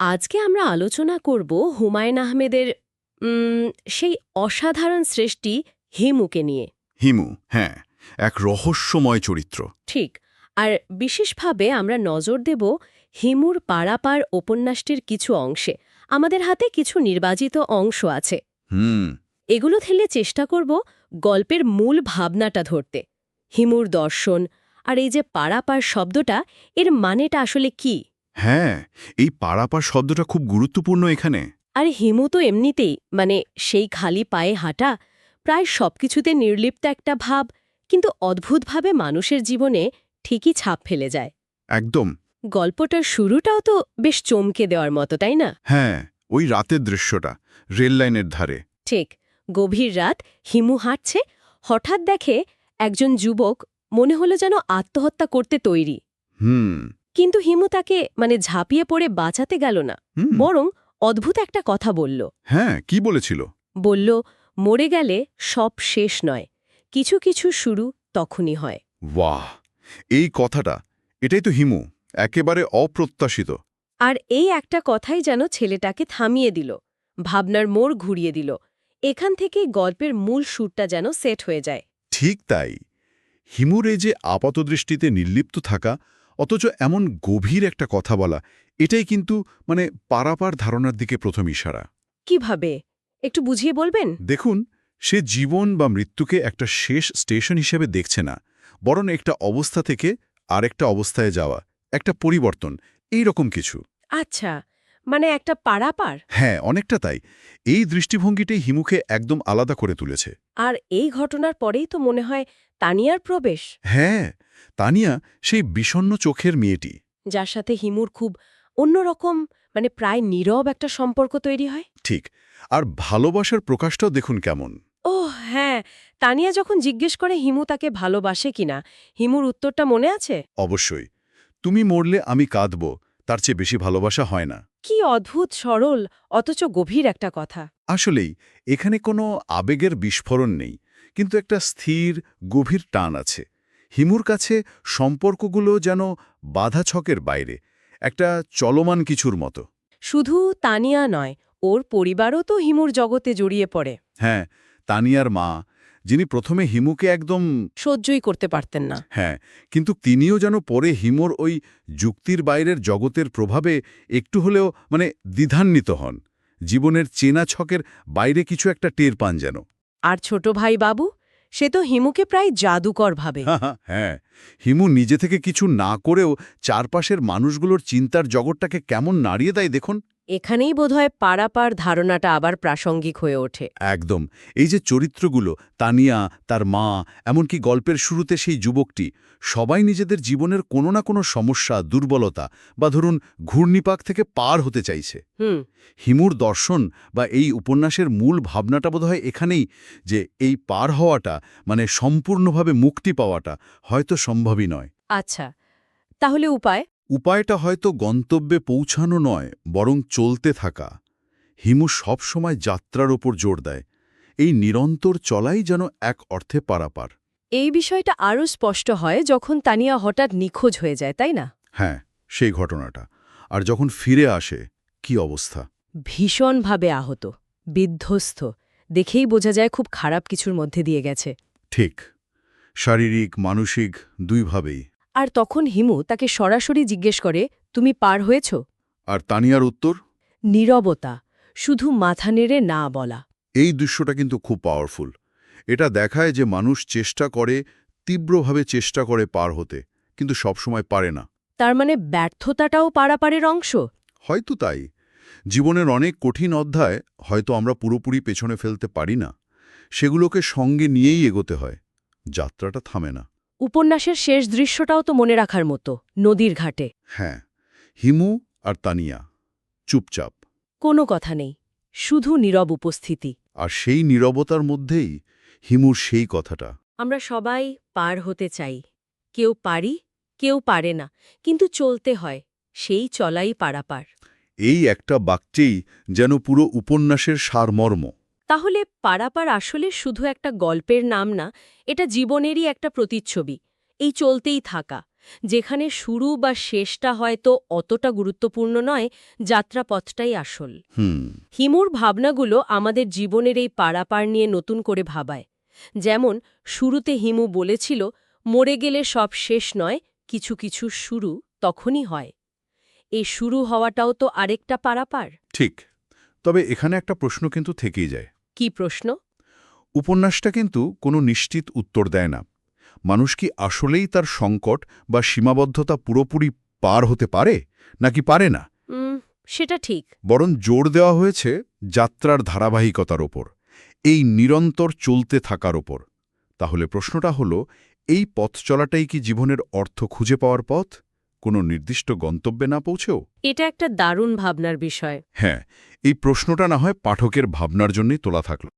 আজকে আমরা আলোচনা করব হুমায়ুন আহমেদের সেই অসাধারণ সৃষ্টি হিমুকে নিয়ে। হিমু হ্যাঁ এক রহস্যময় চরিত্র। ঠিক আর বিশেষভাবে আমরা নজর দেব হিমুর পাড়াপাড় উপন্যাসটির কিছু অংশে। আমাদের হাতে কিছু নির্বাচিত অংশ আছে। হুম। এগুলো থেলে চেষ্টা করব গল্পের মূল ভাবনাটা ধরতে। হিমুর দর্শন আর এই যে পাড়াপাড় শব্দটা এর মানেটা আসলে কি? হ্যাঁ এই পাড়াপার শব্দটা খুব গুরুত্বপূর্ণ এখানে। আর হিমু তো এমনিতেই মানে সেই খালি পায়ে হাঁটা প্রায় সবকিছুতে নির্লিপ্ত একটা ভাব কিন্তু অদ্ভুতভাবে মানুষের জীবনে ঠিকই ছাপ ফেলে যায়। একদম। গল্পটার শুরুটাও তো বেশ চমকে দেওয়ার মতো তাই না? হ্যাঁ ওই রাতের দৃশ্যটা রেল লাইনের ধারে। ঠিক গভীর রাত হিমু হাঁটছে হঠাৎ দেখে একজন যুবক মনে হলো যেন আত্মহত্যা করতে তৈরি। হুম। কিন্তু হিমু তাকে মানে ঝাঁপিয়ে পড়ে বাঁচাতে গেল না বরং অদ্ভুত একটা কথা বলল। হ্যাঁ কি বলেছিল? বলল মরে গেলে সব শেষ নয় কিছু কিছু শুরু তখনই হয়। বাহ! এই কথাটা এটাই তো হিমু একেবারে অপ্রত্যাশিত। আর এই একটা কথাই যেন ছেলেটাকে থামিয়ে দিল ভাবনার মোড় ঘুরিয়ে দিল এখান থেকেই গল্পের মূল সুরটা যেন সেট হয়ে যায়। ঠিক তাই হিমুর এই যে আপাতদৃষ্টিতে নির্লিপ্ত থাকা অথচ এমন গভীর একটা কথা বলা এটাই কিন্তু মানে পারাপার ধারণার দিকে প্রথম ইশারা। কীভাবে? একটু বুঝিয়ে বলবেন? দেখুন সে জীবন বা মৃত্যুকে একটা শেষ স্টেশন হিসেবে দেখছে না বরং একটা অবস্থা থেকে আরেকটা অবস্থায় যাওয়া একটা পরিবর্তন এই রকম কিছু। আচ্ছা মানে একটা পাড়াপার হ্যাঁ অনেকটা তাই। এই দৃষ্টিভঙ্গিটাই হিমুকে একদম আলাদা করে তুলেছে। আর এই ঘটনার পরেই তো মনে হয় তানিয়ার প্রবেশ। হ্যাঁ তানিয়া সেই বিষণ্ণ চোখের মেয়েটি। যার সাথে হিমুর খুব অন্যরকম মানে প্রায় নীরব একটা সম্পর্ক তৈরি হয়। ঠিক আর ভালোবাসার প্রকাশটাও দেখুন কেমন। ও হ্যাঁ তানিয়া যখন জিজ্ঞেস করে হিমু তাকে ভালোবাসে কিনা হিমুর উত্তরটা মনে আছে? অবশ্যই। তুমি মরলে আমি কাঁদব তার চেয়ে বেশি ভালোবাসা হয় না। কি অদ্ভুত সরল অথচ গভীর একটা কথা। আসলেই এখানে কোনো আবেগের বিস্ফোরণ নেই কিন্তু একটা স্থির গভীর টান আছে। হিমুর কাছে সম্পর্কগুলো যেন বাধা ছকের বাইরে একটা চলমান কিছুর মতো। শুধু তানিয়া নয় ওর পরিবারও তো হিমুর জগতে জড়িয়ে পড়ে। হ্যাঁ তানিয়ার মা যিনি প্রথমে হিমুকে একদম সহ্যই করতে পারতেন না। হ্যাঁ কিন্তু তিনিও যেন পরে হিমোর ওই যুক্তির বাইরের জগতের প্রভাবে একটু হলেও মানে দ্বিধান্বিত হন। জীবনের চেনা ছকের বাইরে কিছু একটা টের পান যেন। আর ছোট ভাই বাবু সে তো হিমুকে প্রায় জাদুকর ভাবে। হ্যাঁ হিমু নিজে থেকে কিছু না করেও চারপাশের মানুষগুলোর চিন্তার জগৎটাকে কেমন নাড়িয়ে দেয় দেখুন। এখানেই বোধহয় পাড়াপাড় ধারণাটা আবার প্রাসঙ্গিক হয়ে ওঠে। একদম। এই যে চরিত্রগুলো তানিয়া তার মা এমনকি গল্পের শুরুতে সেই যুবকটি সবাই নিজেদের জীবনের কোনো না কোনো সমস্যা দুর্বলতা বা ধরুন ঘূর্ণিপাক থেকে পার হতে চাইছে। হিমুর দর্শন বা এই উপন্যাসের মূল ভাবনাটা বোধহয় এখানেই যে এই পার হওয়াটা মানে সম্পূর্ণভাবে মুক্তি পাওয়াটা হয়তো সম্ভবই নয়। আচ্ছা। তাহলে উপায়? উপায়টা হয়তো গন্তব্যে পৌঁছানো নয় বরং চলতে থাকা। হিমু সব সময় যাত্রার ওপর জোর দেয়। এই নিরন্তর চলাই যেন এক অর্থে পারাপার। এই বিষয়টা আরও স্পষ্ট হয় যখন তানিয়া হঠাৎ নিখোঁজ হয়ে যায় তাই না? হ্যাঁ সেই ঘটনাটা। আর যখন ফিরে আসে কি অবস্থা? ভীষণভাবে আহত বিধ্বস্ত। দেখেই বোঝা যায় খুব খারাপ কিছুর মধ্যে দিয়ে গেছে। ঠিক। শারীরিক মানসিক দুইভাবেই। আর তখন হিমু তাকে সরাসরি জিজ্ঞেস করে তুমি পার হয়েছ? আর তানিয়ার উত্তর? নীরবতা শুধু মাথা নেড়ে না বলা। এই দৃশ্যটা কিন্তু খুব পাওয়ারফুল এটা দেখায় যে মানুষ চেষ্টা করে তীব্রভাবে চেষ্টা করে পার হতে কিন্তু সবসময় পারে না। তার মানে ব্যর্থতাটাও পারাপারের অংশ? হয়তো তাই। জীবনের অনেক কঠিন অধ্যায় হয়তো আমরা পুরোপুরি পেছনে ফেলতে পারি না। সেগুলোকে সঙ্গে নিয়েই এগোতে হয়। যাত্রাটা থামে না। উপন্যাসের শেষ দৃশ্যটাও তো মনে রাখার মতো নদীর ঘাটে। হ্যাঁ হিমু আর তানিয়া চুপচাপ। কোনো কথা নেই শুধু নীরব উপস্থিতি। আর সেই নীরবতার মধ্যেই হিমুর সেই কথাটা। আমরা সবাই পার হতে চাই কেউ পারি কেউ পারে না কিন্তু চলতে হয় সেই চলাই পারাপার। এই একটা বাক্যেই যেন পুরো উপন্যাসের সারমর্ম। তাহলে পারাপার আসলে শুধু একটা গল্পের নাম না এটা জীবনেরই একটা প্রতিচ্ছবি। এই চলতেই থাকা। যেখানে শুরু বা শেষটা হয়তো অতটা গুরুত্বপূর্ণ নয় যাত্রাপথটাই আসল। হিমুর ভাবনাগুলো আমাদের জীবনের এই পারাপার নিয়ে নতুন করে ভাবায়। যেমন শুরুতে হিমু বলেছিল মরে গেলে সব শেষ নয় কিছু কিছু শুরু তখনই হয়। এই শুরু হওয়াটাও তো আরেকটা পারাপার। ঠিক। তবে এখানে একটা প্রশ্ন কিন্তু থেকেই যায়। কি প্রশ্ন? উপন্যাসটা কিন্তু কোনো নিশ্চিত উত্তর দেয় না। মানুষ কি আসলেই তার সংকট বা সীমাবদ্ধতা পুরোপুরি পার হতে পারে নাকি পারে না? সেটা ঠিক। বরং জোর দেওয়া হয়েছে যাত্রার ধারাবাহিকতার ওপর এই নিরন্তর চলতে থাকার ওপর। তাহলে প্রশ্নটা হলো এই পথ চলাটাই কি জীবনের অর্থ খুঁজে পাওয়ার পথ? কোনো নির্দিষ্ট গন্তব্যে না পৌঁছেও? এটা একটা দারুণ ভাবনার বিষয়। হ্যাঁ এই প্রশ্নটা না হয় পাঠকের ভাবনার জন্যই তোলা থাকল।